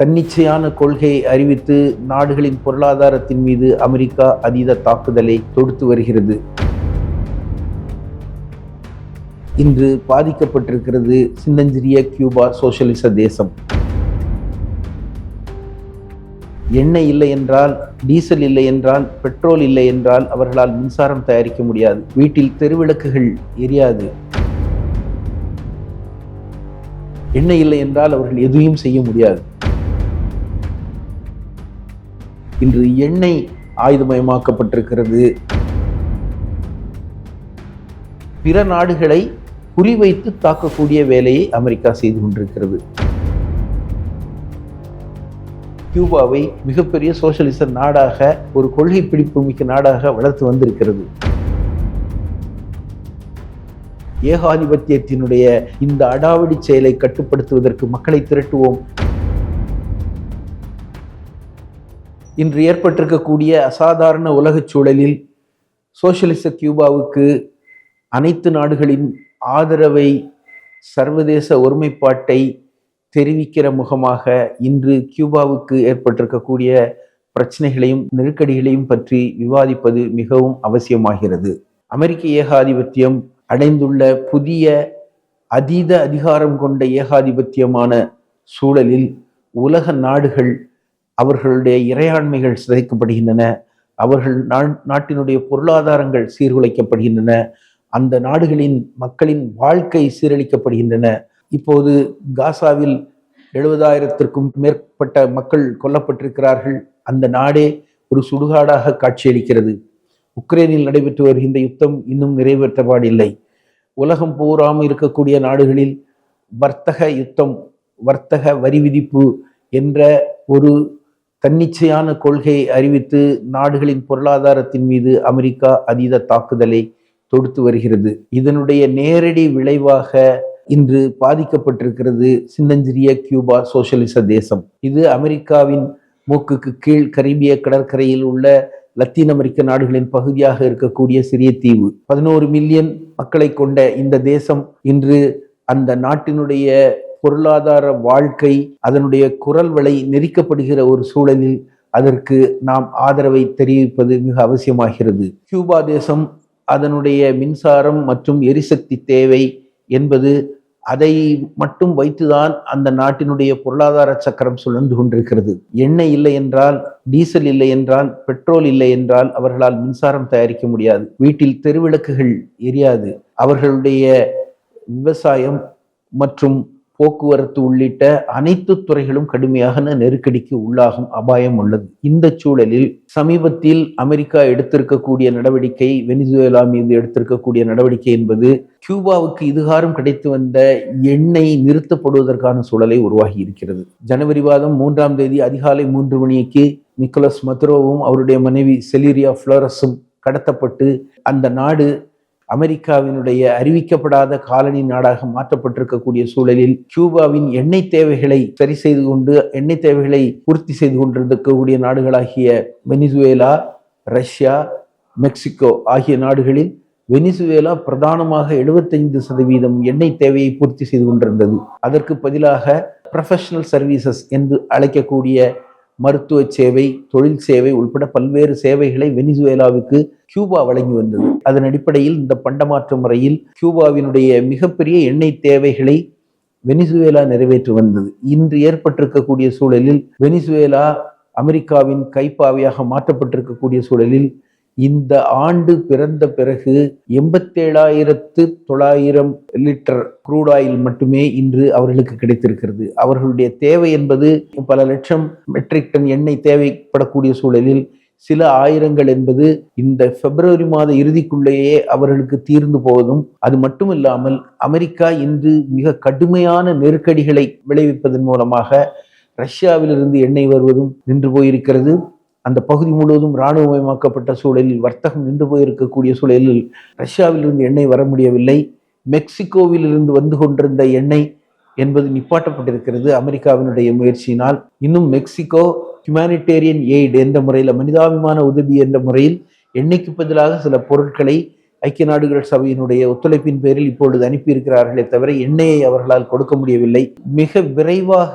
தன்னிச்சையான கொள்கையை அறிவித்து நாடுகளின் பொருளாதாரத்தின் மீது அமெரிக்கா அதீத தாக்குதலை தொடுத்து வருகிறது. இன்று பாதிக்கப்பட்டிருக்கிறது சின்னஞ்சிறிய கியூபா சோசியலிச தேசம். எண்ணெய் இல்லை என்றால் டீசல் இல்லை என்றால் பெட்ரோல் இல்லை என்றால் அவர்களால் மின்சாரம் தயாரிக்க முடியாது. வீட்டில் தெருவிளக்குகள் எரியாது. எண்ணெய் இல்லை என்றால் அவர்கள் எதையும் செய்ய முடியாது. இன்று எண்ணெய் ஆயுதமயமாக்கப்பட்டிருக்கிறது. பிற நாடுகளை குறிவைத்து தாக்கக்கூடிய வேலையை அமெரிக்கா செய்து கொண்டிருக்கிறது. கியூபாவை மிகப்பெரிய சோசியலிச நாடாக ஒரு கொள்கை பிடிப்பு மிக்க நாடாக வளர்த்து வந்திருக்கிறது. ஏகாதிபத்தியத்தினுடைய இந்த அடாவடி செயலை கட்டுப்படுத்துவதற்கு மக்களை திரட்டுவோம். இன்று ஏற்பட்டிருக்கக்கூடிய அசாதாரண உலகச் சூழலில் சோசியலிச கியூபாவுக்கு அனைத்து நாடுகளின் ஆதரவை சர்வதேச ஒருமைப்பாட்டை தெரிவிக்கிற முகமாக இன்று கியூபாவுக்கு ஏற்பட்டிருக்கக்கூடிய பிரச்சனைகளையும் நெருக்கடிகளையும் பற்றி விவாதிப்பது மிகவும் அவசியமாகிறது. அமெரிக்க ஏகாதிபத்தியம் அடைந்துள்ள புதிய அதீத அதிகாரம் கொண்ட ஏகாதிபத்தியமான சூழலில் உலக நாடுகள் அவர்களுடைய இறையாண்மைகள் சிதைக்கப்படுகின்றன. அவர்கள் நாட்டினுடைய பொருளாதாரங்கள் சீர்குலைக்கப்படுகின்றன. அந்த நாடுகளின் மக்களின் வாழ்க்கை சீரழிக்கப்படுகின்றன. இப்போது காசாவில் எழுபதாயிரத்திற்கும் மேற்பட்ட மக்கள் கொல்லப்பட்டிருக்கிறார்கள். அந்த நாடே ஒரு சுடுகாடாக காட்சியளிக்கிறது. உக்ரைனில் நடைபெற்று வருகின்ற யுத்தம் இன்னும் நிறைவேற்றப்பாடில்லை உலகம் பூராமல் இருக்கக்கூடிய நாடுகளில் வர்த்தக யுத்தம் வர்த்தக வரி விதிப்பு என்ற ஒரு தன்னிச்சையான கொள்கையை அறிவித்து நாடுகளின் பொருளாதாரத்தின் மீது அமெரிக்கா அதீத தாக்குதலை தொடுத்து வருகிறது. இதனுடைய நேரடி விளைவாக இன்று பாதிக்கப்பட்டிருக்கிறது சின்னஞ்சிறிய கியூபா சோசியலிச தேசம். இது அமெரிக்காவின் மூக்குக்கு கீழ் கரீபிய கடற்கரையில் உள்ள லத்தீன் அமெரிக்க நாடுகளின் பகுதியாக இருக்கக்கூடிய சிறிய தீவு. பதினோரு மில்லியன் மக்களை கொண்ட இந்த தேசம் இன்று அந்த நாட்டினுடைய பொருளாதார வாழ்க்கை அதனுடைய குரல் வலை நெரிக்கப்படுகிற ஒரு சூழலில் அதற்கு நாம் ஆதரவை தெரிவிப்பது மிக அவசியமாகிறது. கியூபா தேசம் அதனுடைய மின்சாரம் மற்றும் எரிசக்தி தேவை என்பது அதை மட்டும் வைத்துதான் அந்த நாட்டினுடைய பொருளாதார சக்கரம் சுழந்து கொண்டிருக்கிறது. எண்ணெய் இல்லை என்றால் டீசல் இல்லை என்றால் பெட்ரோல் இல்லை என்றால் அவர்களால் மின்சாரம் தயாரிக்க முடியாது. வீட்டில் தெருவிளக்குகள் எரியாது. அவர்களுடைய விவசாயம் மற்றும் போக்குவரத்து உள்ளிட்ட அனைத்து துறைகளும் கடுமையாக நெருக்கடிக்கு உள்ளாகும் அபாயம் உள்ளது. இந்த சூழலில் சமீபத்தில் அமெரிக்கா எடுத்திருக்கக்கூடிய நடவடிக்கை வெனிசுவேலா மீது எடுத்திருக்கக்கூடிய நடவடிக்கை என்பது கியூபாவுக்கு இதுகாரம் கிடைத்து வந்த எண்ணெய் நிறுத்தப்படுவதற்கான சூழலை உருவாகி இருக்கிறது. ஜனவரி மாதம் மூன்றாம் தேதி அதிகாலை மூன்று மணிக்கு நிக்கோலஸ் மதுரோவும் அவருடைய மனைவி செலீரியா புளோரஸும் கடத்தப்பட்டு அந்த நாடு அமெரிக்காவினுடைய அறிவிக்கப்படாத காலனி நாடாக மாற்றப்பட்டிருக்கக்கூடிய சூழலில் கியூபாவின் எண்ணெய் தேவைகளை சரி செய்து கொண்டு எண்ணெய் தேவைகளை பூர்த்தி செய்து கொண்டிருக்கக்கூடிய நாடுகளாகிய வெனிசுவேலா ரஷ்யா மெக்சிகோ ஆகிய நாடுகளில் வெனிசுவேலா பிரதானமாக எழுபத்தைந்து சதவீதம் எண்ணெய் தேவையை பூர்த்தி செய்து கொண்டிருந்தது. அதற்கு பதிலாக ப்ரொஃபஷனல் சர்வீசஸ் என்று அழைக்கக்கூடிய மருத்துவ சேவை தொழில் சேவை உள்பட பல்வேறு சேவைகளை வெனிசுவேலாவுக்கு கியூபா வழங்கி வந்தது. அதன் அடிப்படையில் இந்த பண்டமாற்று முறையில் கியூபாவினுடைய மிகப்பெரிய எண்ணெய் தேவைகளை வெனிசுவேலா நிறைவேற்றி வந்தது. இன்று ஏற்பட்டிருக்கக்கூடிய சூழலில் வெனிசுவேலா அமெரிக்காவின் கைப்பாவையாக மாற்றப்பட்டிருக்கக்கூடிய சூழலில் இந்த ஆண்டு பிறந்த பிறகு எண்பத்தேழாயிரத்து தொள்ளாயிரம் லிட்டர் குரூட் ஆயில் மட்டுமே இன்று அவர்களுக்கு கிடைத்திருக்கிறது. அவர்களுடைய தேவை என்பது பல லட்சம் மெட்ரிக் டன் எண்ணெய் தேவைப்படக்கூடிய சூழலில் சில ஆயிரங்கள் என்பது இந்த பிப்ரவரி மாத இறுதிக்குள்ளேயே அவர்களுக்கு தீர்ந்து போவதும் அது மட்டும் இல்லாமல் அமெரிக்கா இன்று மிக கடுமையான நெருக்கடிகளை விளைவிப்பதன் மூலமாக ரஷ்யாவிலிருந்து எண்ணெய் வருவதும் நின்று போயிருக்கிறது. அந்த பகுதி முழுவதும் இராணுவமயமாக்கப்பட்ட சூழலில் வர்த்தகம் நின்று போயிருக்கக்கூடிய சூழலில் ரஷ்யாவிலிருந்து எண்ணெய் வர முடியவில்லை. மெக்சிகோவிலிருந்து வந்து கொண்டிருந்த எண்ணெய் என்பது நிப்பாட்டப்பட்டிருக்கிறது அமெரிக்காவினுடைய முயற்சியினால். இன்னும் மெக்சிகோ ஹியூமானிட்டேரியன் எய்டு என்ற முறையில் மனிதாபிமான உதவி என்ற முறையில் எண்ணெய்க்கு பதிலாக சில பொருட்களை ஐக்கிய நாடுகள் சபையினுடைய ஒத்துழைப்பின் பேரில் இப்பொழுது அனுப்பியிருக்கிறார்களே தவிர எண்ணெயை அவர்களால் கொடுக்க முடியவில்லை. மிக விரைவாக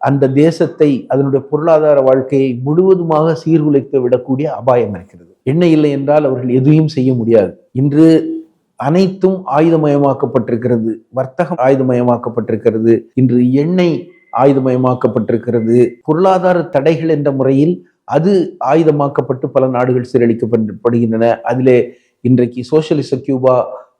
அந்த தேசத்தை அதனுடைய பொருளாதார வாழ்க்கையை முழுவதுமாக சீர்குலைத்து விடக்கூடிய அபாயம் இருக்கிறது. எண்ணெய் இல்லை என்றால் அவர்கள் எதையும் செய்ய முடியாது. இன்று அனைத்தும் ஆயுதமயமாக்கப்பட்டிருக்கிறது. வர்த்தகம் ஆயுதமயமாக்கப்பட்டிருக்கிறது. இன்று எண்ணெய் ஆயுதமயமாக்கப்பட்டிருக்கிறது. பொருளாதார தடைகள் என்ற முறையில் அது ஆயுதமாக்கப்பட்டு பல நாடுகள் சீரழிக்கப்படுகின்றன. அதிலே இன்றைக்கு சோசியலிச கியூபா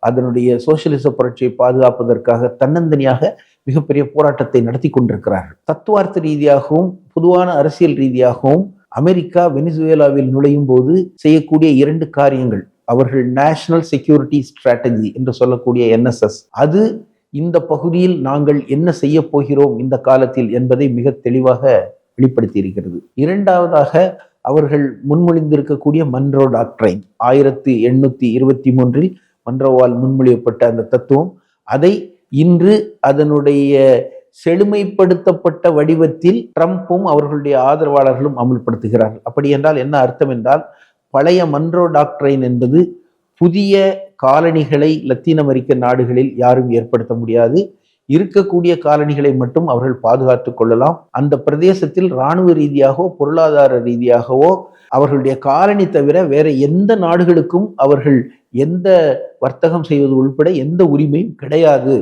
அதனுடைய சோசியலிச புரட்சியை பாதுகாப்பதற்காக தன்னந்தனியாக மிகப்பெரிய போராட்டத்தை நடத்தி கொண்டிருக்கிறார்கள் தத்துவார்த்த ரீதியாகவும் பொதுவான அரசியல் ரீதியாகவும் அமெரிக்கா வெனிசுவேலாவில் நுழையும் போது செய்யக்கூடிய இரண்டு காரியங்கள் அவர்கள் நேஷனல் செக்யூரிட்டி ஸ்ட்ராட்டஜி என்று சொல்லக்கூடிய என்எஸ்எஸ் அது இந்த பகுதியில் நாங்கள் என்ன செய்ய போகிறோம் இந்த காலத்தில் என்பதை மிக தெளிவாக வெளிப்படுத்தி இருக்கிறது இரண்டாவதாக அவர்கள் முன்மொழிந்திருக்கக்கூடிய மன்ரோ டாக்டரைன் ஆயிரத்தி எண்ணூத்தி இருபத்தி மூன்றில் மன்ரோவால் முன்மொழியப்பட்ட அந்த தத்துவம் அதை இன்று அதனுடைய செழுமைப்படுத்தப்பட்ட வடிவத்தில் ட்ரம்ப்பும் அவர்களுடைய ஆதரவாளர்களும் அமுல்படுத்துகிறார்கள். அப்படி என்றால் என்ன அர்த்தம் என்றால் பழைய மன்றோ டாக்ட்ரைன் என்பது புதிய காலனிகளை லத்தீன் அமெரிக்க நாடுகளில் யாரும் ஏற்படுத்த முடியாது. இருக்கக்கூடிய காலனிகளை மட்டும் அவர்கள் பாதுகாத்து கொள்ளலாம். அந்த பிரதேசத்தில் இராணுவ ரீதியாகவோ பொருளாதார ரீதியாகவோ அவர்களுடைய காலனி தவிர வேற எந்த நாடுகளுக்கும் அவர்கள் எந்த வர்த்தகம் செய்வது உள்பட எந்த உரிமையும் கிடையாது.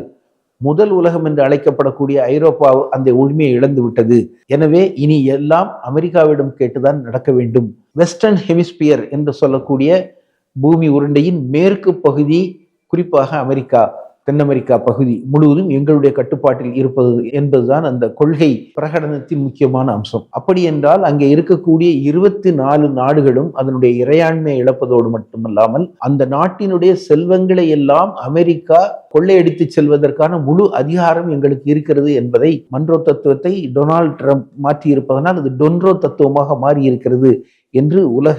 முதல் உலகம் என்று அழைக்கப்படக்கூடிய ஐரோப்பா அந்த உரிமையை இழந்து விட்டது. எனவே இனி எல்லாம் அமெரிக்காவிடம் கேட்டுதான் நடக்க வேண்டும். வெஸ்டர்ன் ஹெமிஸ்பியர் என்று சொல்லக்கூடிய பூமி உருண்டையின் மேற்கு பகுதி குறிப்பாக அமெரிக்கா. தென் அமெரிக்கா பகுதி முழுவதும் எங்களுடைய கட்டுப்பாட்டில் இருப்பது என்பதுதான் அந்த கொள்கை பிரகடனத்தின் முக்கியமான அம்சம். அப்படி என்றால் அங்கே இருக்கக்கூடிய இருபத்தி நாலு நாடுகளும் அதனுடைய இறையாண்மையை இழப்பதோடு மட்டுமல்லாமல் அந்த நாட்டினுடைய செல்வங்களை எல்லாம் அமெரிக்கா கொள்ளையடித்து செல்வதற்கான முழு அதிகாரம் எங்களுக்கு இருக்கிறது என்பதை மன்றோ தத்துவத்தை டொனால்ட் ட்ரம்ப் மாற்றி இருப்பதனால் அது டொன்ரோ தத்துவமாக மாறி இருக்கிறது என்று உலக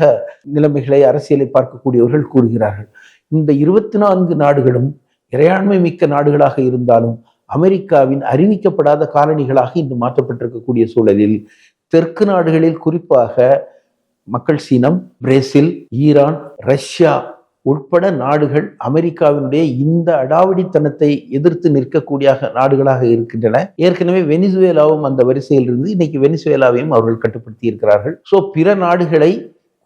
நிலைமைகளை அரசியலை பார்க்கக்கூடியவர்கள் கூறுகிறார்கள். இந்த இருபத்தி நான்கு நாடுகளும் இறையாண்மை மிக்க நாடுகளாக இருந்தாலும் அமெரிக்காவின் அறிவிக்கப்படாத காலனிகளாக இன்று மாற்றப்பட்டிருக்கக்கூடிய சூழலில் தெற்கு நாடுகளில் குறிப்பாக மக்கள் சீனம் பிரேசில் ஈரான் ரஷ்யா உட்பட நாடுகள் அமெரிக்காவினுடைய இந்த அடாவடித்தனத்தை எதிர்த்து நிற்கக்கூடிய நாடுகளாக இருக்கின்றன. ஏற்கனவே வெனிசுவேலாவும் அந்த வரிசையில் இருந்து இன்னைக்கு வெனிசுவேலாவையும் அவர்கள் கட்டுப்படுத்தி இருக்கிறார்கள் ஸோ பிற நாடுகளை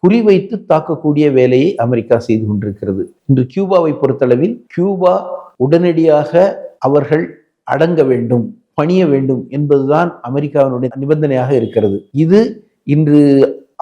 குறிவைத்து தாக்கக்கூடிய வேலையை அமெரிக்கா செய்து கொண்டிருக்கிறது. இன்று கியூபாவை பொறுத்தளவில் கியூபா உடனடியாக அவர்கள் அடங்க வேண்டும் பணிய வேண்டும் என்பதுதான் அமெரிக்காவினுடைய நிபந்தனையாக இருக்கிறது. இது இன்று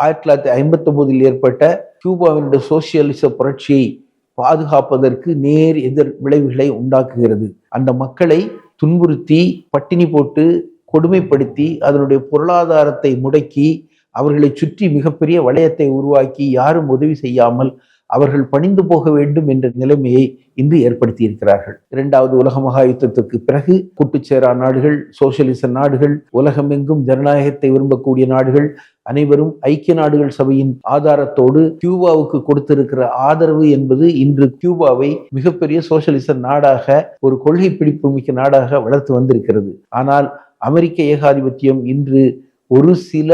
ஆயிரத்தி தொள்ளாயிரத்தி ஐம்பத்தி ஒன்பதில் ஏற்பட்ட கியூபாவினுடைய சோசியலிச புரட்சியை பாதுகாப்பதற்கு நேர் எதிர் விளைவுகளை உண்டாக்குகிறது. அந்த மக்களை துன்புறுத்தி பட்டினி போட்டு கொடுமைப்படுத்தி அதனுடைய பொருளாதாரத்தை முடக்கி அவர்களை சுற்றி மிகப்பெரிய வளையத்தை உருவாக்கி யாரும் உதவி செய்யாமல் அவர்கள் பணிந்து போக வேண்டும் என்ற நிலைமையை இன்று ஏற்படுத்தி இருக்கிறார்கள் இரண்டாவது உலக மகாயுத்தத்துக்கு பிறகு கூட்டுச்சேரா நாடுகள் சோசியலிச நாடுகள் உலகமெங்கும் ஜனநாயகத்தை விரும்பக்கூடிய நாடுகள் அனைவரும் ஐக்கிய நாடுகள் சபையின் ஆதாரத்தோடு கியூபாவுக்கு கொடுத்திருக்கிற ஆதரவு என்பது இன்று கியூபாவை மிகப்பெரிய சோசியலிச நாடாக ஒரு கொள்கை பிடிப்பு மிக்க நாடாக வளர்த்து வந்திருக்கிறது. ஆனால் அமெரிக்க ஏகாதிபத்தியம் இன்று ஒரு சில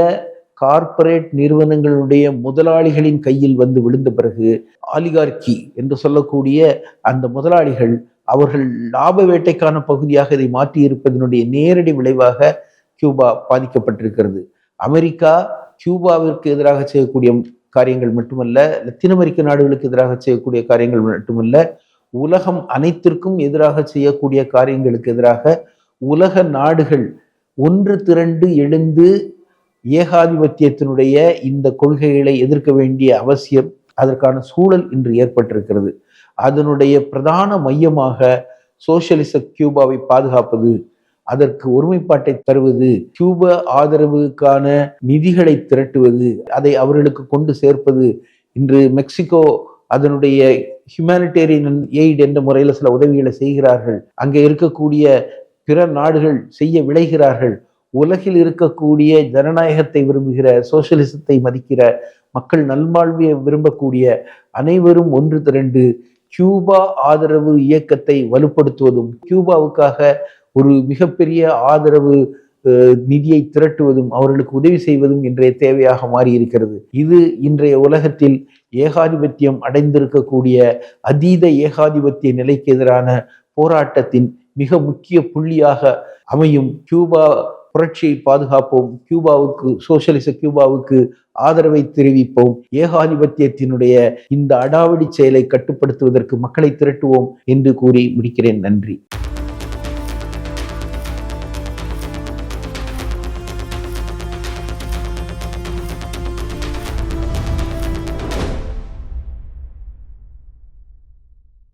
கார்ப்பரேட் நிறுவனங்களுடைய முதலாளிகளின் கையில் வந்து விழுந்த பிறகு ஆலிகார்கி என்று சொல்லக்கூடிய அந்த முதலாளிகள் அவர்கள் லாப வேட்டைக்கான பகுதியாக இதை மாற்றி இருப்பதனுடைய நேரடி விளைவாக கியூபா பாதிக்கப்பட்டிருக்கிறது. அமெரிக்கா கியூபாவிற்கு எதிராக செய்யக்கூடிய காரியங்கள் மட்டுமல்ல லத்தீன் அமெரிக்க நாடுகளுக்கு எதிராக செய்யக்கூடிய காரியங்கள் மட்டுமல்ல உலகம் அனைத்திற்கும் எதிராக செய்யக்கூடிய காரியங்களுக்கு எதிராக உலக நாடுகள் ஒன்று திரண்டு எழுந்து ஏகாதிபத்தியத்தினுடைய இந்த கொள்கைகளை எதிர்க்க வேண்டிய அவசியம் அதற்கான சூழல் இன்று ஏற்பட்டிருக்கிறது. அதனுடைய பிரதான மையமாக சோசியலிச கியூபாவை பாதுகாப்பது அதற்கு ஒருமைப்பாட்டை தருவது கியூப ஆதரவுக்கான நிதிகளை திரட்டுவது அதை அவர்களுக்கு கொண்டு சேர்ப்பது. இன்று மெக்சிகோ அதனுடைய ஹியூமானிட்டேரியன் எய்ட் என்ற முறையில் சில உதவிகளை செய்கிறார்கள். அங்கே இருக்கக்கூடிய பிற நாடுகள் செய்ய விளைகிறார்கள். உலகில் இருக்கக்கூடிய ஜனநாயகத்தை விரும்புகிற சோசியலிசத்தை மதிக்கிற மக்கள் நல்வாழ்வியை விரும்பக்கூடிய அனைவரும் ஒன்று திரண்டு கியூபா ஆதரவு இயக்கத்தை வலுப்படுத்துவதும் கியூபாவுக்காக ஒரு மிகப்பெரிய ஆதரவு நிதியை திரட்டுவதும் அவர்களுக்கு உதவி செய்வதும் இன்றைய தேவையாக மாறி இருக்கிறது இது இன்றைய உலகத்தில் ஏகாதிபத்தியம் அடைந்திருக்கக்கூடிய அதீத ஏகாதிபத்திய நிலைக்கு எதிரான போராட்டத்தின் மிக முக்கிய புள்ளியாக அமையும் கியூபா புரட்சியை பாதுகாப்போம். கியூபாவுக்கு சோசியலிச கியூபாவுக்கு ஆதரவை தெரிவிப்போம். ஏகாதிபத்தியத்தினுடைய இந்த அடாவடி செயலை கட்டுப்படுத்துவதற்கு மக்களை திரட்டுவோம் என்று கூறி முடிக்கிறேன். நன்றி.